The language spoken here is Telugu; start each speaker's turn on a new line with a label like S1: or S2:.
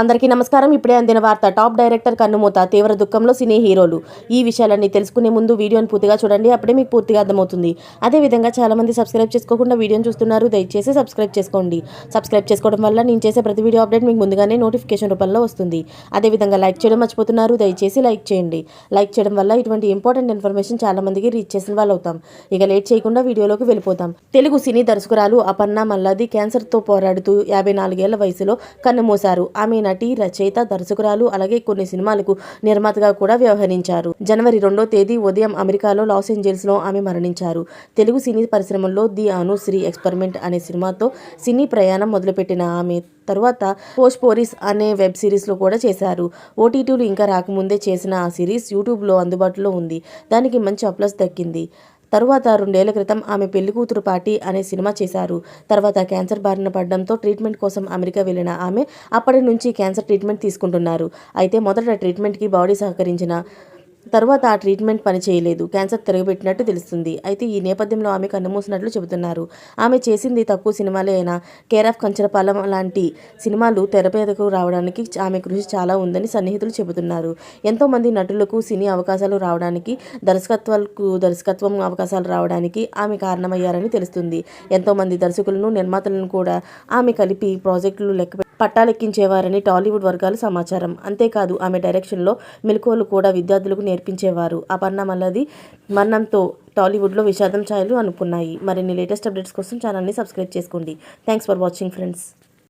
S1: అందరికీ నమస్కారం. ఇప్పుడే అందిన వార్త టాప్ డైరెక్టర్ కన్నుమూత తీవ్ర దుఃఖంలో సినీ హీరోలు. ఈ విషయాలన్నీ తెలుసుకునే ముందు వీడియోని పూర్తిగా చూడండి. అప్పుడే మీకు పూర్తిగా అర్థమవుతుంది. అదేవిధంగా చాలామంది సబ్స్క్రైబ్ చేసుకోకుండా వీడియోని చూస్తున్నారు. దయచేసి సబ్స్క్రైబ్ చేసుకోండి. సబ్స్క్రైబ్ చేసుకోవడం వల్ల నేను చేసే ప్రతి వీడియో అప్డేట్ మీకు ముందుగానే నోటిఫికేషన్ రూపంలో వస్తుంది. అదేవిధంగా లైక్ చేయడం మర్చిపోతున్నారు. దయచేసి లైక్ చేయండి. లైక్ చేయడం వల్ల ఇటువంటి ఇంపార్టెంట్ ఇన్ఫర్మేషన్ చాలామందికి రీచ్ చేసిన వాళ్ళు అవుతాం ఇక లేట్ చేయకుండా వీడియోలోకి వెళ్ళిపోతాం. తెలుగు సినీ దర్శకురాలు అపర్ణ మల్లాది క్యాన్సర్తో పోరాడుతూ యాభై నాలుగేళ్ళ వయసులో కన్నుమూశారు. ఆమె నటి రచయిత దర్శకురాలు అలాగే కొన్ని సినిమాలకు నిర్మాతగా కూడా వ్యవహరించారు. జనవరి రెండో తేదీ ఉదయం అమెరికాలో లాస్ ఏంజల్స్లో ఆమె మరణించారు. తెలుగు సినీ పరిశ్రమలో ది అనుశ్రీ ఎక్స్పెరిమెంట్ అనే సినిమాతో సినీ ప్రయాణం మొదలుపెట్టిన ఆమె తరువాత పోస్ట్ పోరీస్ అనే వెబ్ సిరీస్లో కూడా చేశారు. ఓటీటీలు ఇంకా రాకముందే చేసిన ఆ సిరీస్ యూట్యూబ్లో అందుబాటులో ఉంది. దానికి మంచి అప్లస్ దక్కింది. తరువాత రెండేళ్ళ క్రితం ఆమె పెళ్ళి కూతురు పార్టీ అనే సినిమా చేశారు. తర్వాత క్యాన్సర్ బారిన పడడంతో ట్రీట్మెంట్ కోసం అమెరికా వెళ్ళిన ఆమె అప్పటి నుంచి క్యాన్సర్ ట్రీట్మెంట్ తీసుకుంటున్నారు. అయితే మొదట ట్రీట్మెంట్కి బాడీ సహకరించిన తర్వాత ఆ ట్రీట్మెంట్ పని చేయలేదు. క్యాన్సర్ తిరగబెట్టినట్టు తెలుస్తుంది. అయితే ఈ నేపథ్యంలో ఆమె కన్నుమూసినట్లు చెబుతున్నారు. ఆమె చేసింది తక్కువ సినిమాలే అయినా కేర్ ఆఫ్ కంచరపాలెం లాంటి సినిమాలు తెరపేదకు రావడానికి ఆమె కృషి చాలా ఉందని సన్నిహితులు చెబుతున్నారు. ఎంతోమంది నటులకు సినీ అవకాశాలు రావడానికి దర్శకత్వాలకు దర్శకత్వం అవకాశాలు రావడానికి ఆమె కారణమయ్యారని తెలుస్తుంది. ఎంతోమంది దర్శకులను నిర్మాతలను కూడా ఆమె కలిపి ప్రాజెక్టులు లెక్క పట్టాలెక్కించేవారని టాలీవుడ్ వర్గాలు సమాచారం. అంతేకాదు ఆమె డైరెక్షన్లో మెలకువలు కూడా విద్యార్థులకు నేర్పించేవారు. అపర్ణ మల్లది మరణంతో టాలీవుడ్లో విషాదం ఛాయలు అనుకున్నాయి. మరిన్ని లేటెస్ట్ అప్డేట్స్ కోసం ఛానల్ని సబ్స్క్రైబ్ చేసుకోండి. Thanks for watching friends.